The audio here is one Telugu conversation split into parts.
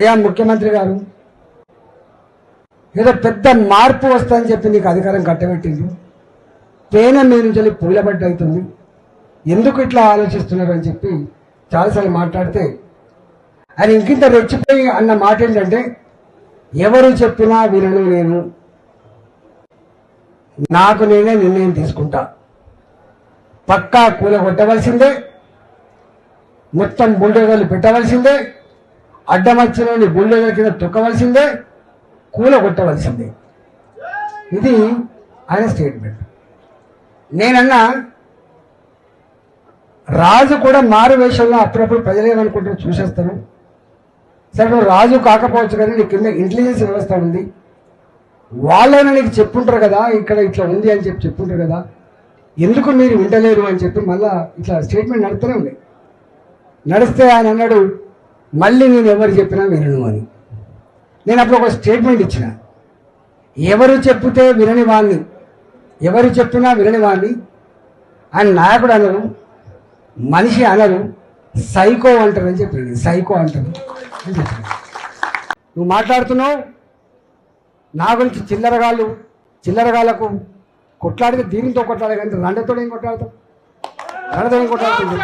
అయ్యా ముఖ్యమంత్రి గారు? ఏదో పెద్ద మార్పు వస్తుందని చెప్పి నీకు అధికారం కట్టబెట్టింది. తేనె మీద నుంచి వెళ్ళి పూలబడ్డ అవుతుంది. ఎందుకు ఇట్లా ఆలోచిస్తున్నారు అని చెప్పి చాలాసార్లు మాట్లాడితే ఆయన ఇంకింత రెచ్చిపోయి అన్న మాట ఏంటంటే ఎవరు చెప్పినా వినను నేను. నాకు నేనే నిర్ణయం తీసుకుంటా. పక్కా కూల కొట్టవలసిందే. మొత్తం బుల్డోజర్లు పెట్టవలసిందే. అడ్డమచ్చిలోని బుల్డోజర్ కింద తొక్కవలసిందే కూల కొట్టవలసిందే ఇది ఆయన స్టేట్మెంట్. నేనన్నా రాజు కూడా మారు వేషంలో అప్పుడప్పుడు ప్రజలేమనుకుంటారు చూసేస్తాను. సరే నువ్వు రాజు కాకపోవచ్చు కానీ నీ కింద ఇంటెలిజెన్స్ వ్యవస్థ ఉంది. వాళ్ళైనా నీకు చెప్పుంటారు కదా ఇక్కడ ఇట్లా ఉంది అని చెప్పి చెప్పుంటారు కదా. ఎందుకు మీరు వింటలేరు అని చెప్పి మళ్ళీ ఇట్లా స్టేట్మెంట్ నడుస్తూనే ఉంది. నడిస్తే ఆయన అన్నాడు మళ్ళీ నేను ఎవరు చెప్పినా వినను అని. నేను అప్పుడు ఒక స్టేట్మెంట్ ఇచ్చిన. ఎవరు చెప్తే వినని వాణ్ణి? ఎవరు చెప్పినా వినని వాణ్ణి? ఆయన నాయకుడు అనరు మనిషి అనరు సైకో అంటారు అని చెప్పాడు సైకో అంటారు నువ్వు మాట్లాడుతున్నావు నా గురించి చిల్లరగాళ్ళు చిల్లరగాళ్ళకు కొట్లాడితే దీనితో కొట్లాడే కానీ రండతో ఏం కొట్లాడతాం రండతో ఏం కొట్లాడుతుంది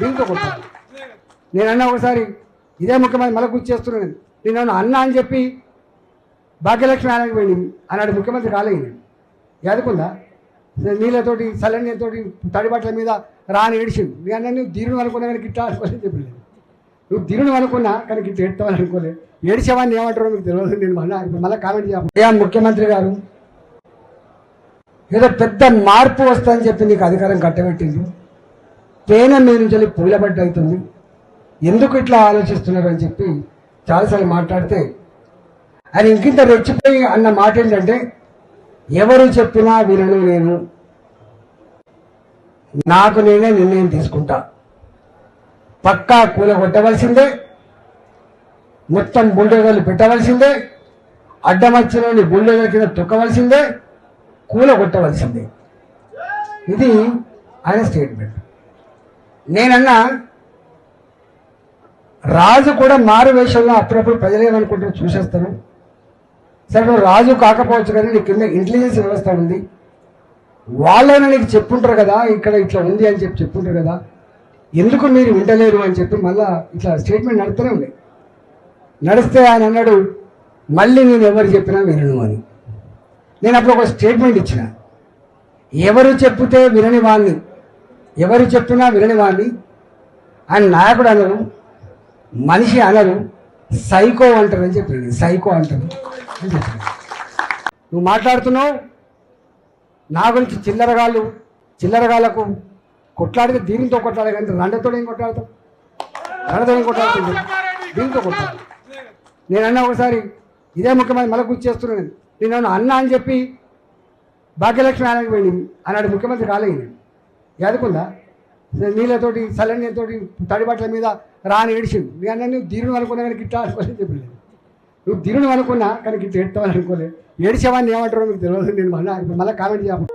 దీంతో కొట్లాడు. నేను అన్నా ఒకసారి ఇదే ముఖ్యమంత్రి మళ్ళీ గుర్తు చేస్తున్నాను నేను. అన్నా అన్న అని చెప్పి భాగ్యలక్ష్మి ఆయనకి పోయింది అన్నాడు ముఖ్యమంత్రి కాలేదు ఎదుకుందా నీళ్ళతోటి చల్లనీళ్ళతోటి తడిబట్టల మీద రాని ఏడిచింది నేను అన్న నువ్వు దీరుని అనుకున్నా కానీ గిట్ట అనుకోలేదు చెప్పలేదు నువ్వు దీరుని అనుకున్నా కానీ గిట్ట ఎడతావని అనుకోలేదు ఏడిచేవాడిని ఏమంటారో మీకు తెలియదు. నేను మళ్ళీ ఇప్పుడు మళ్ళీ కామెంట్ చేయాలి. ముఖ్యమంత్రి గారు ఏదో పెద్ద మార్పు వస్తుందని చెప్పి నీకు అధికారం కట్టబెట్టింది. తేనె మీద నుంచి పూలబడ్డ అవుతుంది. ఎందుకు ఇట్లా ఆలోచిస్తున్నారు అని చెప్పి చాలాసార్లు మాట్లాడితే ఆయన ఇంకింత రెచ్చిపోయి అన్న మాట ఏంటంటే ఎవరు చెప్పినా వినను నేను. నాకు నేనే నిర్ణయం తీసుకుంటా. పక్కా కూల కొట్టవలసిందే. మొత్తం బుల్డోజర్లు పెట్టవలసిందే. అడ్డమచ్చినని బుల్డోజర్ కింద తొక్కవలసిందే. కూల కొట్టవలసిందే. ఇది ఆయన స్టేట్మెంట్. నేనన్నా రాజు కూడా మారు వేషంలో అప్పుడప్పుడు ప్రజలు చూసేస్తారు చూసేస్తాను. సరే నువ్వు రాజు కాకపోవచ్చు కానీ నీ కింద ఇంటెలిజెన్స్ వ్యవస్థ ఉంది. వాళ్ళైనా నీకు చెప్పుంటారు కదా ఇక్కడ ఇట్లా ఉంది అని చెప్పి చెప్పుంటారు కదా. ఎందుకు మీరు వింటలేరు అని చెప్పి మళ్ళా ఇట్లా స్టేట్మెంట్ నడుస్తూనే ఉంది. నడిస్తే ఆయన అన్నాడు మళ్ళీ నేను ఎవరు చెప్పినా వినను అని. నేను అప్పుడు ఒక స్టేట్మెంట్ ఇచ్చిన. ఎవరు చెప్తే వినని వాణ్ణి? ఎవరు చెప్పినా వినని వాణ్ణి? ఆయన నాయకుడు అన్నారు. మనిషి అనరు సైకో అంటారు అని చెప్పాడు సైకో అంటారు. అని చెప్పాడు నువ్వు మాట్లాడుతున్నావు నా గురించి చిల్లరగాళ్ళు చిల్లరగాళ్ళకు కొట్లాడితే దీనితో కొట్లాడే కానీ రండతో ఏం కొట్లాడతావు? రండతో ఏం కొట్లాడుతుంది దీంతో కొట్లాడు. నేను అన్నా ఒకసారి ఇదే ముఖ్యమంత్రి మళ్ళీ గుర్తు చేస్తున్నాను నేను. అన్నా అన్న అని చెప్పి భాగ్యలక్ష్మి ఆయనకి పోయింది అన్నాడు ముఖ్యమంత్రి కాలేదు ఎదుకుందా నీళ్ళతోటి చల్లనీళ్ళతోటి తడిబట్టల మీద రాని ఏడిచిండు. నీ అన్న నువ్వు దీరుని అనుకున్నా కానీ ఇట్లా అనుకోలేదు చెప్పలేదు. నువ్వు దీరుని అనుకున్నా కానీ ఇట్లా ఎడతావని అనుకోలేదు. ఏడిచేవాడిని ఏమంటారో మీకు తెలియదు. నేను మళ్ళీ మళ్ళీ కామెంట్ చేయాలి.